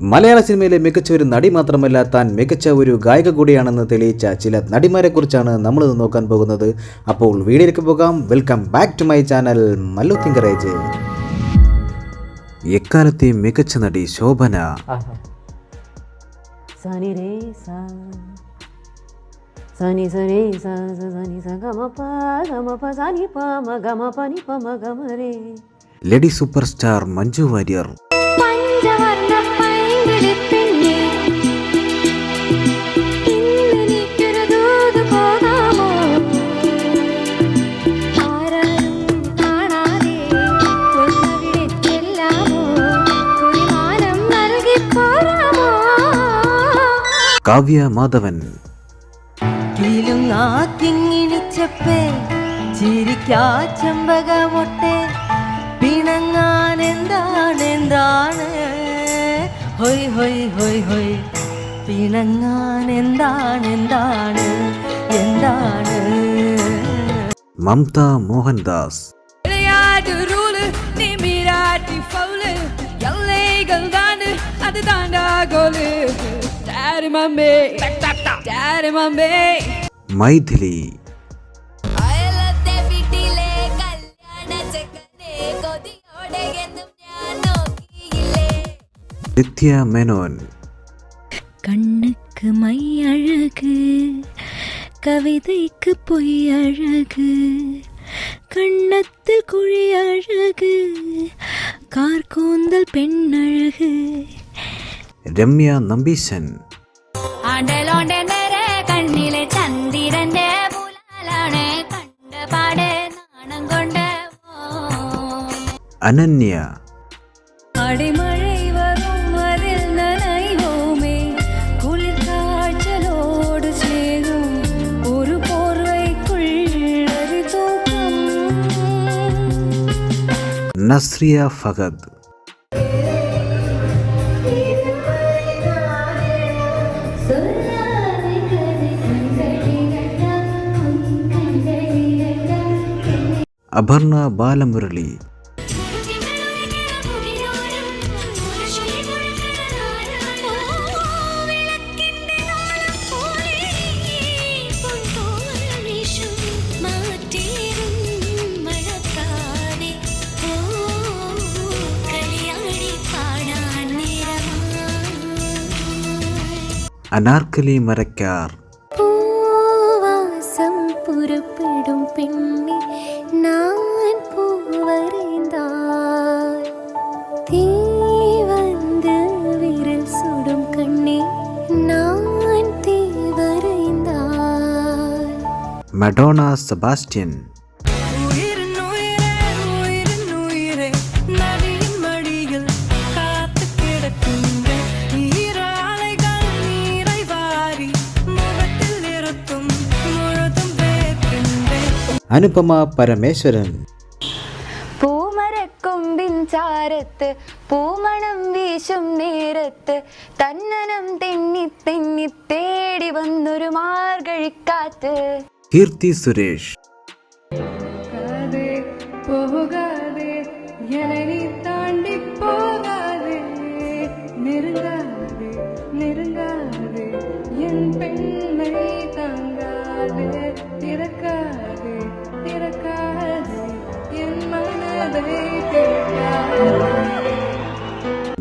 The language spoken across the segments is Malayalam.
മലയാള സിനിമയിലെ മികച്ച ഒരു നടി മാത്രമല്ല താൻ മികച്ച ഒരു ഗായിക കൂടിയാണെന്ന് തെളിയിച്ച ചില നടിമാരെ കുറിച്ചാണ് നമ്മൾ ഇന്ന് നോക്കാൻ പോകുന്നത്. അപ്പോൾ വീഡിയോയിലേക്ക് പോകാം. Welcome back to my channel Mallu തിങ്കറേജ് എക്കാലത്തെ മികച്ച നടി ശോഭന. സനി സ സനി സനി ഗമ പ ഗമ പ സനി പ മ ഗമ പ നി പ മ ഗമ രേ. Lady super star Manju Warrier. Kavya Madhavan കിലുങ്ങാക്കിങ്ങിണിച്ചപ്പേ പിണങ്ങാൻ മമത മോഹൻദാസ്. അതുതാണ്ടാ gol daddy mummy daddy mummy Mythili. Nithya Menon. கண்ணுக்கு மை அழகு கவிதைக்கு பொய் அழகு கண்ணத்தில் குழி அழகு கார்கூந்தல் பெண் அழகு. ரம்யா நம்பீசன். നേരെ കണ്ണിലെ കണ്ട നാണം അനന്യ. അടിമഴ വരും അതിൽ ഒരു നസ്രിയ ഫഹദ്. അപർണ ബാലമുരളി. അനാർക്കലി മരക്കാർ. പൂവാസം പുറപ്പെടും പെണ്ണി நான் பூவறிந்தாய். தீ வந்து விரல் சுடும் கண்ணே நான் தீ வரைந்தாய் மடோனா செபாஸ்டியன் അനുപമ പരമേശ്വരൻ. പൂമരക്കൊമ്പിൻ ചാരത്ത് പൂമണം വീശും നേരത്ത് തന്നനം തെന്നി തെന്നി തേടി വന്നൊരു മാർഗഴിക്കാത്ത്. കീർത്തി സുരേഷ്. പോകാതെ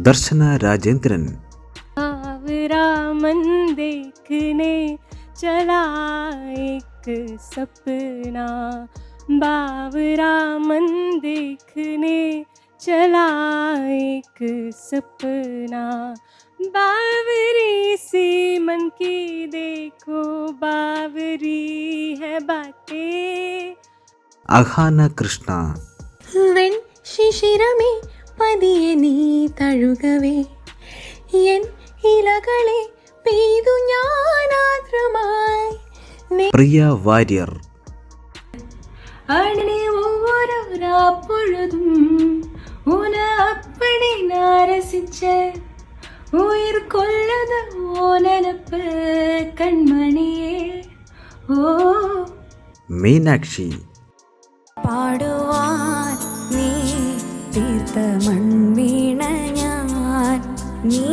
दर्शन राजेंद्रन। रामन देखने चला एक सपना। बाबरामन देखने चला एक सपना। बावरी सी मन की देखो बावरी है बातें। अघाना कृष्णा। शिशिर में പതിയെ നീ തഴുകവേ. എൻ ഇലകളെ പെയ്തു ഞാനാദ്രമായി പ്രിയ വാര്യർ. അണി ഒവ്വൊരു ഉന അപ്പണി നാരസിച്ച് ഉയർ കൊല്ലത് ഓനനപ്പ് കൺമണിയേ. ഓ മീനാക്ഷി. മൺവീണ ഞാൻ നീ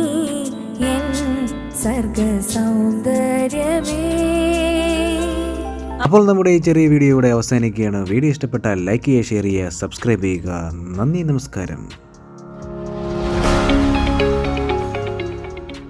സർഗ സൗന്ദര്യമേ അപ്പോൾ നമ്മുടെ ഈ ചെറിയ വീഡിയോ അവസാനിക്കുകയാണ്. വീഡിയോ ഇഷ്ടപ്പെട്ടാൽ ലൈക്ക് ചെയ്യുക ഷെയർ ചെയ്യുക സബ്സ്ക്രൈബ് ചെയ്യുക. നന്ദി നമസ്കാരം.